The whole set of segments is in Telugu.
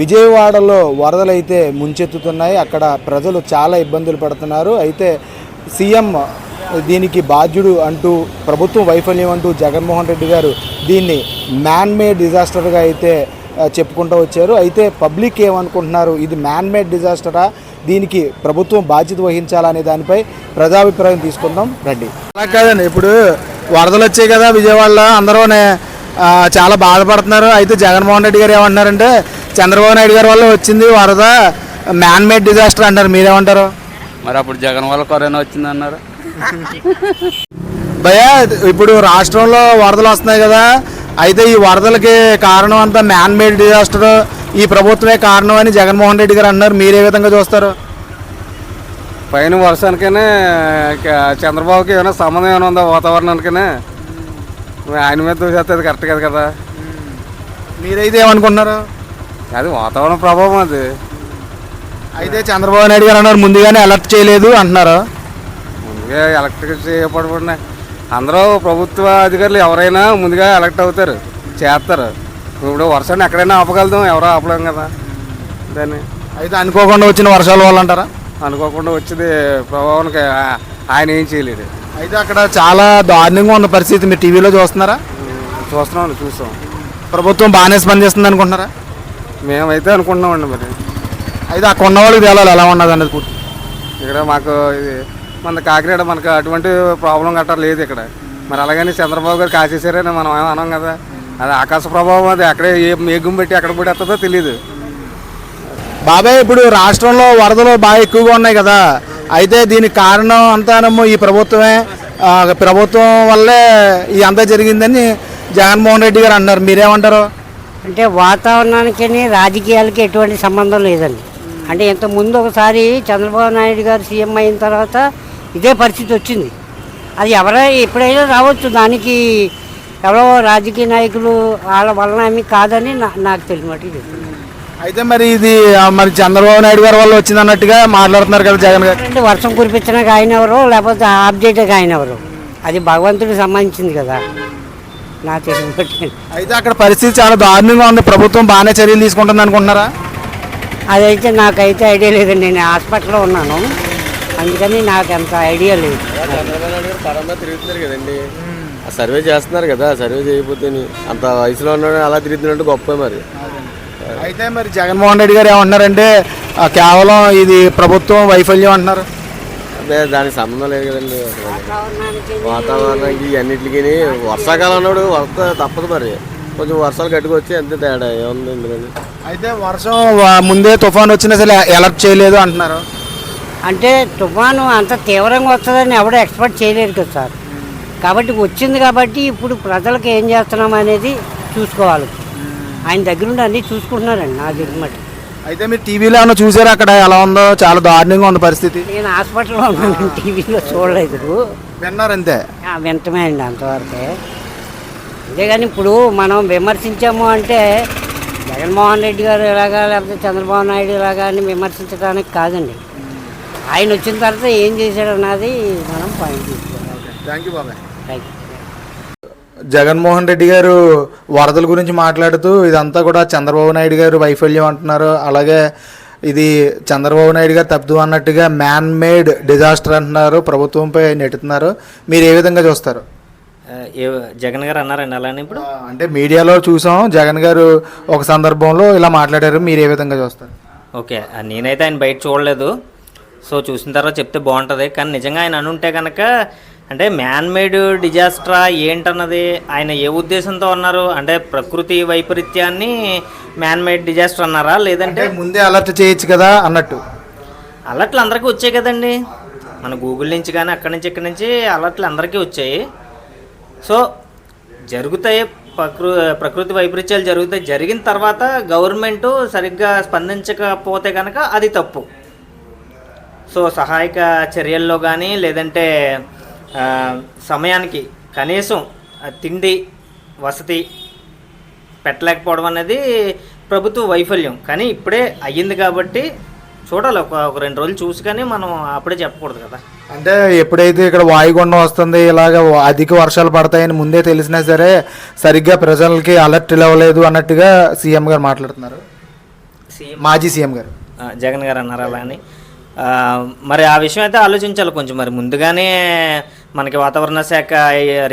విజయవాడలో వరదలైతే ముంచెత్తుతున్నాయి. అక్కడ ప్రజలు చాలా ఇబ్బందులు పడుతున్నారు. అయితే సీఎం దీనికి బాధ్యుడు అంటూ ప్రభుత్వం వైఫల్యం అంటూ జగన్మోహన్ రెడ్డి గారు దీన్ని మ్యాన్ మేడ్ డిజాస్టర్గా అయితే చెప్పుకుంటూ వచ్చారు. అయితే పబ్లిక్ ఏమనుకుంటున్నారు? ఇది మ్యాన్ మేడ్ డిజాస్టరా? దీనికి ప్రభుత్వం బాధ్యత వహించాలనే దానిపై ప్రజాభిప్రాయం తీసుకుందాం. రండి. అలా కాదండి. ఇప్పుడు వరదలు వచ్చాయి కదా విజయవాడలో. అందరూనే చాలా బాధపడుతున్నారు. అయితే జగన్మోహన్ రెడ్డి గారు ఏమంటున్నారంటే చంద్రబాబు నాయుడు గారి వల్ల వచ్చింది వరద. మ్యాన్ మేడ్ డిజాస్టర్ అంటారు మీరేమంటారు? మరి అప్పుడు జగన్ వల్ల కరోనా వచ్చింది అన్నారు. భయ్యా ఇప్పుడు రాష్ట్రంలో వరదలు వస్తున్నాయి కదా. అయితే ఈ వరదలకి కారణం అంతా మ్యాన్ మేడ్ డిజాస్టర్. ఈ ప్రభుత్వమే కారణం అని జగన్మోహన్ రెడ్డి గారు అన్నారు. మీరు ఏ విధంగా చూస్తారు? పైన వర్షానికనే చంద్రబాబుకి ఏమైనా సంబంధం ఏమైనా ఉందా వాతావరణానికనే? ఆయన మీద చూసేస్తే అది కరెక్ట్ కదా కదా. మీరైతే ఏమనుకుంటున్నారు? అది వాతావరణ ప్రభావం అది. అయితే చంద్రబాబు నాయుడు గారు అన్నారు ముందుగానే అలర్ట్ చేయలేదు అంటున్నారు. ముందుగా ఎలక్ట్రిక్ చేయబడిన అందరూ ప్రభుత్వ అధికారులు ఎవరైనా ముందుగా ఎలక్ట్ అవుతారు చేస్తారు. ఇప్పుడు వర్షాన్ని ఎక్కడైనా ఆపగలుగుతాం ఎవరో ఆపలేం కదా. దాన్ని అయితే అనుకోకుండా వచ్చిన వర్షాల వల్ల అంటారా అనుకోకుండా వచ్చేది ప్రభావానికి ఆయన ఏం చేయలేడు. అయితే అక్కడ చాలా దారుణంగా ఉన్న పరిస్థితి మీరు టీవీలో చూస్తున్నారా? చూస్తున్నాం చూస్తాం ప్రభుత్వం బాగానే స్పందిస్తుంది అనుకుంటున్నారా మేమైతే అనుకుంటున్నామండి మరి. అయితే అక్కడ ఉన్న వాళ్ళకి తేలాలి ఎలా ఉన్నది అనేది పూర్తి. ఇక్కడ మాకు ఇది మన కాకినాడ మనకు అటువంటి ప్రాబ్లం గట్రా లేదు ఇక్కడ. మరి అలాగని చంద్రబాబు గారు కాసేసారని మనం ఏం అనం కదా. అది ఆకాశ ప్రభావం అది అక్కడే ఏ మేఘం పెట్టి ఎక్కడ పడేస్తుందో తెలియదు బాబాయ్ ఇప్పుడు రాష్ట్రంలో వరదలు బాగా ఎక్కువగా ఉన్నాయి కదా. అయితే దీనికి కారణం అంతానేమో ఈ ప్రభుత్వమే. ఆ, ప్రభుత్వం వల్లే ఈ అంతా జరిగిందని జగన్మోహన్ రెడ్డి గారు అన్నారు. మీరేమంటారు? అంటే వాతావరణానికి రాజకీయాలకి ఎటువంటి సంబంధం లేదండి. అంటే ఇంత ముందు ఒకసారి చంద్రబాబు నాయుడు గారు సీఎం అయిన తర్వాత ఇదే పరిస్థితి వచ్చింది. అది ఎవరై ఎప్పుడైనా రావచ్చు. దానికి ఎవరో రాజకీయ నాయకులు వాళ్ళ వలన ఏమీ కాదని నా- నాకు మటుకు చెప్తున్నాను అయితే మరి ఇది మరి చంద్రబాబు నాయుడు గారి వల్ల వచ్చింది అన్నట్టుగా మాట్లాడుతున్నారు కదా జగన్ గారు. అంటే వర్షం కురిపించడానికి ఆయన ఎవరు లేకపోతే చేయడానికి ఆయన ఎవరు అది భగవంతుడికి సంబంధించింది కదా. బట్టి అయితే అక్కడ పరిస్థితి చాలా దారుణంగా ఉంది. ప్రభుత్వం బాగానే చర్యలు తీసుకుంటుంది అనుకుంటున్నారా? అదైతే నాకైతే ఐడియా లేదండి. నేను హాస్పిటల్లో ఉన్నాను. అందుకని నాకు అంత ఐడియా లేదు. పరంగా తిరుగుతున్నారు కదండి. ఆ సర్వే చేస్తున్నారు కదా సర్వే చేయకపోతే అంత వయసులో ఉన్నాడు అలా తిరుగుతున్నట్టు గొప్ప మరి. అయితే మరి జగన్మోహన్ రెడ్డి గారు ఏమంటున్నారంటే కేవలం ఇది ప్రభుత్వం వైఫల్యం అంటున్నారు. అదే దానికి సంబంధం లేదు కదండి. వాతావరణానికి. అన్నిటికి వర్షాకాలం ఉన్నాడు వర్ష తప్పదు మరి. కొంచెం వర్షాలు కట్టుకొచ్చి అంతే తేడా ఏముంది ఇందులో అయితే వర్షం ముందే తుఫాన్ వచ్చినా సరే అలర్ట్ చేయలేదు అంటున్నారు. అంటే తుఫాను అంత తీవ్రంగా వస్తుందని ఎవడో ఎక్స్పెక్ట్ చేయలేరు కదా సార్. కాబట్టి వచ్చింది కాబట్టి ఇప్పుడు ప్రజలకు ఏం చేస్తున్నాం అనేది చూసుకోవాలి. ఆయన దగ్గరుండి అన్నీ చూసుకుంటున్నారండి నా దిగుమటి అయితే మీరు టీవీలో ఏమన్నా చూసారా? అక్కడ ఎలా ఉందో? చాలా దారుణంగా ఉంది పరిస్థితి. నేను హాస్పిటల్లో ఉన్నాను. టీవీలో చూడలేదు విన్నారు అంతే. వింటమే అండి అంతవరకే. అంతేగాని ఇప్పుడు మనం విమర్శించాము అంటే జగన్మోహన్ రెడ్డి గారు ఎలాగా లేకపోతే చంద్రబాబు నాయుడు ఎలాగా అని విమర్శించడానికి కాదండి. ఆయన వచ్చిన తర్వాత ఏం చేశాడు అన్నది మనం పాయింట్ తీసుకోవాలి. థ్యాంక్ యూ బాబాయ్. రైట్ జగన్మోహన్ రెడ్డి గారు వరదల గురించి మాట్లాడుతూ ఇదంతా కూడా చంద్రబాబు నాయుడు గారు వైఫల్యం అంటున్నారు. అలాగే ఇది చంద్రబాబు నాయుడు గారు తప్పుదు అన్నట్టుగా మ్యాన్ మేడ్ డిజాస్టర్ అంటున్నారు. ప్రభుత్వంపై నెట్టుతున్నారు. మీరు ఏ విధంగా చూస్తారు? ఏ జగన్ గారు అన్నారండి అలానే ఇప్పుడు? అంటే మీడియాలో చూసాం. జగన్ గారు ఒక సందర్భంలో ఇలా మాట్లాడారు. మీరు ఏ విధంగా చూస్తారు? ఓకే నేనైతే ఆయన బయట చూడలేదు. సో చూసిన తర్వాత చెప్తే బాగుంటుంది. కానీ నిజంగా ఆయన అనుంటే కనుక అంటే మ్యాన్ మేడ్ డిజాస్టరా ఏంటన్నది ఆయన ఏ ఉద్దేశంతో అన్నారు? అంటే ప్రకృతి వైపరీత్యాన్ని మ్యాన్ మేడ్ డిజాస్టర్ అన్నారా? లేదంటే ముందే అలర్ట్ చేయొచ్చు కదా అన్నట్టు. అలర్ట్లు అందరికీ వచ్చాయి కదండి. మన గూగుల్ నుంచి కానీ అక్కడి నుంచి ఇక్కడి నుంచి అలర్ట్లు అందరికీ వచ్చాయి. సో జరుగుతాయి ప్రకృ ప్రకృతి వైపరీత్యాలు జరుగుతాయి. జరిగిన తర్వాత గవర్నమెంట్ సరిగ్గా స్పందించకపోతే కనుక అది తప్పు. సో సహాయక చర్యల్లో కానీ లేదంటే సమయానికి కనీసం తిండి వసతి పెట్టలేకపోవడం అనేది ప్రభుత్వ వైఫల్యం. కానీ ఇప్పుడే అయ్యింది కాబట్టి చూడాలి. ఒక ఒక రెండు రోజులు చూసి కానీ మనం అప్పుడే చెప్పకూడదు కదా. అంటే ఎప్పుడైతే ఇక్కడ వాయుగుండం వస్తుంది ఇలాగ అధిక వర్షాలు పడతాయని ముందే తెలిసినా సరే సరిగ్గా ప్రజలకి అలర్ట్ ఇవ్వలేదు అన్నట్టుగా సీఎం గారు మాట్లాడుతున్నారు. సీఎం మాజీ సీఎం గారు. జగన్ గారు అన్నారు అలా అని మరి ఆ విషయం అయితే ఆలోచించాలి. కొంచెం మరి ముందుగానే మనకి వాతావరణ శాఖ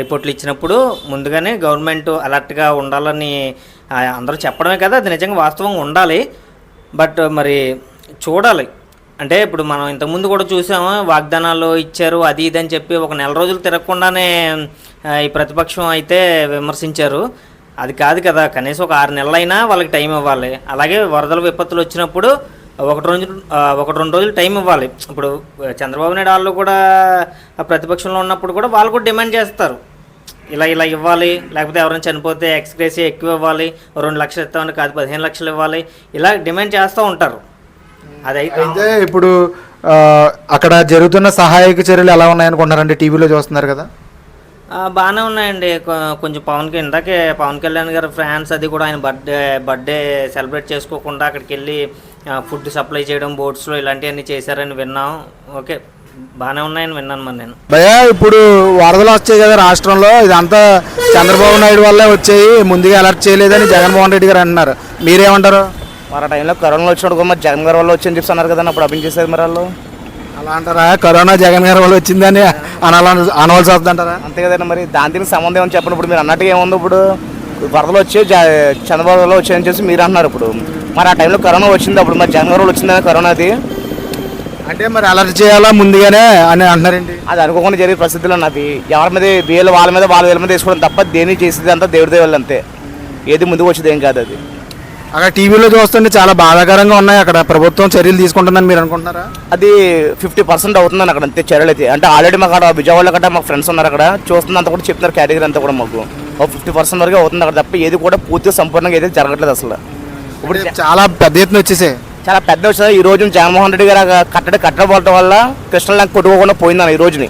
రిపోర్ట్లు ఇచ్చినప్పుడు ముందుగానే గవర్నమెంట్ అలర్ట్గా ఉండాలని అందరూ చెప్పడమే కదా అది నిజంగా వాస్తవంగా ఉండాలి. బట్ మరి చూడాలి. అంటే ఇప్పుడు మనం ఇంతకుముందు కూడా చూసాము వాగ్దానాలు ఇచ్చారు అది ఇది అని చెప్పి ఒక నెల రోజులు తిరగకుండానే ఈ ప్రతిపక్షం అయితే విమర్శించారు. అది కాదు కదా కనీసం ఒక ఆరు నెలలైనా వాళ్ళకి టైం ఇవ్వాలి. అలాగే వరదల విపత్తులు వచ్చినప్పుడు ఒకటి రోజు ఒకటి రెండు రోజులు టైం ఇవ్వాలి. ఇప్పుడు చంద్రబాబు నాయుడు వాళ్ళు కూడా ప్రతిపక్షంలో ఉన్నప్పుడు కూడా వాళ్ళు కూడా డిమాండ్ చేస్తారు. ఇలా ఇలా ఇవ్వాలి. లేకపోతే ఎవరైనా చనిపోతే ఎక్స్గ్రేసీ ఎక్కువ ఇవ్వాలి. రెండు లక్షలు ఇస్తామని కాదు పదిహేను లక్షలు ఇవ్వాలి. ఇలా డిమాండ్ చేస్తూ ఉంటారు. అది అయితే అయితే ఇప్పుడు అక్కడ జరుగుతున్న సహాయక చర్యలు ఎలా ఉన్నాయనుకుంటున్నారండి? టీవీలో చూస్తున్నారు కదా? బాగానే ఉన్నాయండి. కొంచెం పవన్కి ఇందాకే పవన్ కళ్యాణ్ గారు ఫ్యాన్స్ అది కూడా ఆయన బర్త్డే బర్త్డే సెలబ్రేట్ చేసుకోకుండా అక్కడికి వెళ్ళి ఫుడ్ సప్లై చేయడం బోట్స్లో ఇలాంటివన్నీ చేశారని విన్నాం. ఓకే బాగానే ఉన్నాయని విన్నాను మరి నేను. భయ్యా ఇప్పుడు వరదలు వచ్చాయి కదా రాష్ట్రంలో ఇదంతా చంద్రబాబు నాయుడు వల్లే వచ్చాయి. ముందుగా అలర్ట్ చేయలేదని జగన్మోహన్ రెడ్డి గారు అంటున్నారు. మీరేమంటారు? మరి ఆ టైంలో కరోనా వచ్చినప్పుడు కూడా మరి జగన్ గారి వల్ల వచ్చి అని చెప్పి అన్నారు కదా అప్పుడు అభిన్ చేసేది మరి వాళ్ళు? అలా అంటారా? కరోనా జగన్ గారి వల్ల వచ్చిందని అనాల అనవలసి వస్తుంది అంటారా అంతే కదండి మరి దాని దీనికి సంబంధం ఏమని చెప్పండి ఇప్పుడు మీరు అన్నట్టుగా ఏముంది ఇప్పుడు? వరదలు వచ్చి జ- చంద్రబాబు వల్ల వచ్చాయని చెప్పి మీరు అంటున్నారు ఇప్పుడు. మరి ఆ టైంలో కరోనా వచ్చింది అప్పుడు మరి వల్ల వచ్చిందని కరోనాది? అంటే మరి అలర్ట్ చేయాలా ముందుగానే అని అంటున్నారండి? అది అనుకోకుండా జరిగే పరిస్థితులు అన్నది ఎవరి మీద వీళ్ళు వాళ్ళ మీద వాళ్ళ వీళ్ళ మీద వేసుకోవడం తప్ప దేని చేసేది అంతా దేవుడి దేవుళ్ళు అంతే. ఏది ముందుకు వచ్చేది ఏం కాదు అది. అక్కడ టీవీలో చూస్తుంటే చాలా బాధాకరంగా ఉన్నాయి. అక్కడ ప్రభుత్వం చర్యలు తీసుకుంటుందని మీరు అనుకుంటున్నారా? అది ఫిఫ్టీ పర్సెంట్ అవుతుందని అక్కడ అంతే చర్యలు అయితే. అంటే ఆల్రెడీ మాకు అక్కడ విజయవాడలో కూడా మాకు ఫ్రెండ్స్ ఉన్నారు అక్కడ. చూస్తున్నంత కూడా చెప్తున్నారు కేటగిరీ అంతా కూడా మాకు. ఫిఫ్టీ పర్సెంట్ వరకు అవుతుంది అక్కడ తప్ప ఏది కూడా పూర్తిగా సంపూర్ణంగా అయితే జరగట్లేదు అసలు. ఇప్పుడు చాలా పెద్ద ఎత్తున వచ్చేసాయి చాలా పెద్ద విషయం ఈ రోజు జగన్మోహన్ రెడ్డి గారు కట్టడి కట్టబడటం వల్ల కృష్ణ నాకు కొట్టుకోకుండా పోయిందని ఈ రోజుని.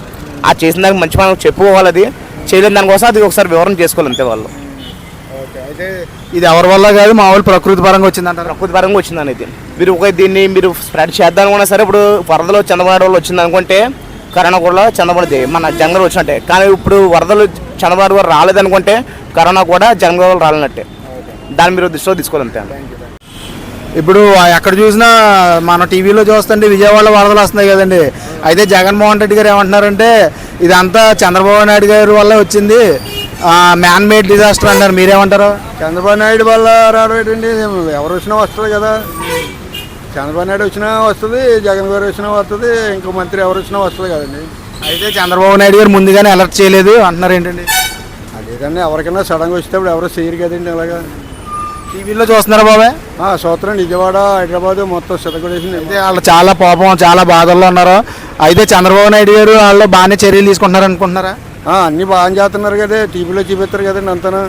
ఆ చేసిన దానికి మంచి మనం చెప్పుకోవాలి అది. చేయలేని దానికోసం అది ఒకసారి వివరణ చేసుకోవాలి అంతే వాళ్ళు. అయితే ఇది ఎవరి వల్ల కాదు మామూలు ప్రకృతి పరంగా వచ్చిందంటారు. ప్రకృతి పరంగా వచ్చిందని ఇది మీరు ఒక దీన్ని మీరు స్ప్రెడ్ చేద్దాం అనుకున్నా సరే ఇప్పుడు వరదలు చంద్రబాబు వాళ్ళు వచ్చింది అనుకుంటే కరోనా కూడా చంద్రబాబు మన గారు వచ్చినట్టే. కానీ ఇప్పుడు వరదలు చంద్రబాబు గారు రాలేదనుకుంటే కరోనా కూడా గారు రాలినట్టే. దాన్ని మీరు దృష్టిలో తీసుకోవాలి అంతే. ఇప్పుడు ఎక్కడ చూసినా మన టీవీలో చూస్తుంటే విజయవాడలో వరదలు వస్తున్నాయి కదండి. అయితే జగన్మోహన్ రెడ్డి గారు ఏమంటున్నారంటే ఇదంతా చంద్రబాబు నాయుడు గారి వల్ల వచ్చింది. మ్యాన్ మేడ్ డిజాస్టర్ అంటారు మీరేమంటారు? చంద్రబాబు నాయుడు వల్ల రావడం ఏంటండి ఎవరు వచ్చినా వస్తుంది కదా. చంద్రబాబు నాయుడు వచ్చినా వస్తుంది జగన్ గారు వచ్చినా వస్తుంది ఇంకో మంత్రి ఎవరు వచ్చినా వస్తుంది కదండి. అయితే చంద్రబాబు నాయుడు గారు ముందుగానే అలర్ట్ చేయలేదు. అంటున్నారు ఏంటండి అదేదండి ఎవరికైనా సడన్గా వచ్చేటప్పుడు ఎవరు చేయరు కదండి అలాగా. టీవీలో చూస్తున్నారా బాబాయ్? సూత్రం విజయవాడ హైదరాబాద్ మొత్తం సిద్ధకొడేసింది అయితే వాళ్ళు చాలా పాపం చాలా బాధల్లో ఉన్నారు. అయితే చంద్రబాబు నాయుడు గారు వాళ్ళు బాగానే చర్యలు తీసుకుంటున్నారు అనుకుంటున్నారా? అన్నీ బాగా చేస్తున్నారు కదా. టీవీలో చూపిస్తారు కదండి అంతనా?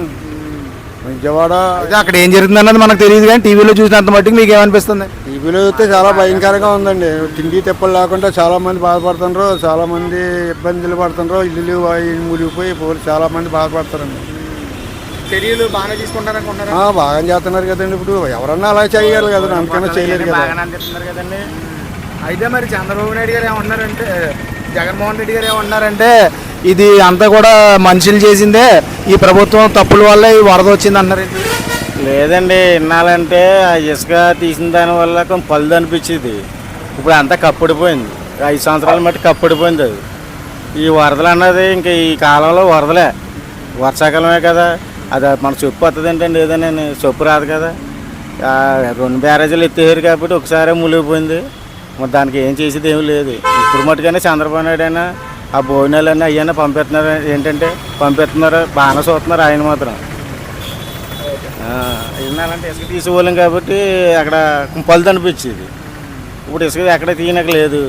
విజయవాడ అయితే అక్కడ ఏం జరుగుతుంది అన్నది మనకు తెలియదు కానీ టీవీలో చూసినంత మట్టుకు మీకు ఏమనిపిస్తుంది? టీవీలో చూస్తే చాలా భయంకరంగా ఉందండి. తిండి తెప్పలు లేకుండా చాలా మంది బాధపడుతున్నారు చాలా మంది ఇబ్బందులు పడుతున్నారు ఇల్లు మునిగిపోయి పోయి చాలా మంది బాధపడతారండి చర్యలు బాగానే తీసుకుంటారు అనుకుంటున్నారా ఆ, బాగా చేస్తున్నారు కదండి ఇప్పుడు. ఎవరన్నా అలా చేయాలి కదా అందుకనే చేయలేరు కదా. కదండి. అయితే మరి చంద్రబాబు నాయుడు గారు ఏమంటున్నారంటే జగన్మోహన్ రెడ్డి గారు ఏమంటున్నారంటే ఇది అంతా కూడా మనుషులు చేసిందే ఈ ప్రభుత్వం తప్పుల వల్ల ఈ వరద వచ్చింది అన్నారండి. లేదండి ఇన్నాళ్ళంటే ఆ ఇసుక తీసిన దాని వల్ల కొంచెం పళ్ళు అనిపించేది. ఇప్పుడు అంతా కప్పుడిపోయింది. ఐదు సంవత్సరాల మట్టి కప్పుడిపోయింది అది. ఈ వరదలు అన్నది ఇంకా ఈ కాలంలో వరదలే. వర్షాకాలమే కదా. అది మన చెప్పు వస్తుంది ఏంటండి? ఏదైనా చెప్పు రాదు కదా. రెండు బ్యారేజీలు ఎత్తేసారు కాబట్టి ఒకసారి ములిగిపోయింది మరి దానికి ఏం చేసేది ఏమీ లేదు. ఇప్పుడు మట్టుకైనా చంద్రబాబు నాయుడు అయినా ఆ భోజనాలన్నీ అయ్యన్నా పంపిస్తున్నారు. ఏంటంటే పంపిస్తున్నారు బాగానే చూస్తున్నారు ఆయన మాత్రం. విన్నాలంటే ఇసుక తీసుకోలేం కాబట్టి అక్కడ పళ్ళు అనిపించేది ఇప్పుడు ఇసుక ఎక్కడ తీయనక లేదు.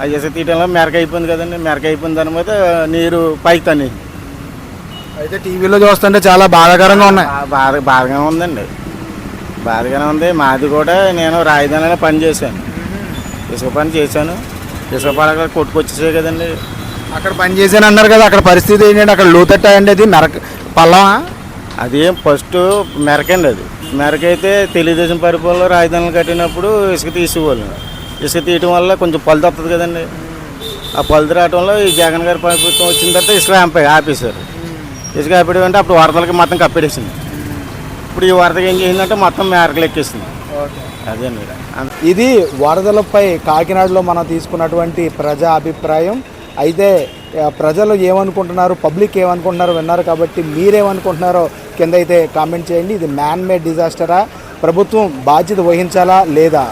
ఆ ఇసుక తీయడంలో మెరక అయిపోయింది కదండి. మెరక అయిపోయిన దాని మీద నీరు పైకి తని అయితే టీవీలో చూస్తుంటే చాలా బాధాకరంగా ఉన్నాయి. బాధ బాధగానే ఉందండి. బాధగానే ఉంది. మాది కూడా నేను రాజధానిలో పని చేశాను. ఇసుక పని చేశాను. ఇసుక పడక కొట్టుకొచ్చేసాయి కదండి. అక్కడ పని చేశాను అన్నారు కదా అక్కడ పరిస్థితి ఏంటంటే అక్కడ లోతట్ట అండి అది? మెరక పల్లమా అది ఫస్ట్ మెరకండి అది. మెరక అయితే తెలుగుదేశం పరిపాలనలో రాజధానులు కట్టినప్పుడు ఇసుక తీసేవాళ్ళు. ఇసుక తీయటం వల్ల కొంచెం పలుదు వస్తుంది కదండి. ఆ పలుదు రావడంలో ఈ జగన్ గారి ప్రభుత్వం వచ్చిన తర్వాత ఇసుక ఆపే ఆపేశారు. ఇసుక ఆపేయడం అంటే అప్పుడు వరదలకి మొత్తం కప్పేసింది ఇప్పుడు ఈ వరదకి ఏం చేసిందంటే మొత్తం మేరకలు ఎక్కేసింది. అదేండి ఇది వరదలపై కాకినాడలో మనం తీసుకున్నటువంటి ప్రజా అభిప్రాయం. అయితే ప్రజలు ఏమనుకుంటున్నారు? పబ్లిక్ ఏమనుకుంటున్నారో? విన్నారు కాబట్టి మీరేమనుకుంటున్నారో కింద అయితే కామెంట్ చేయండి. ఇది మ్యాన్ మేడ్ డిజాస్టరా? ప్రభుత్వం బాధ్యత వహించాలా లేదా?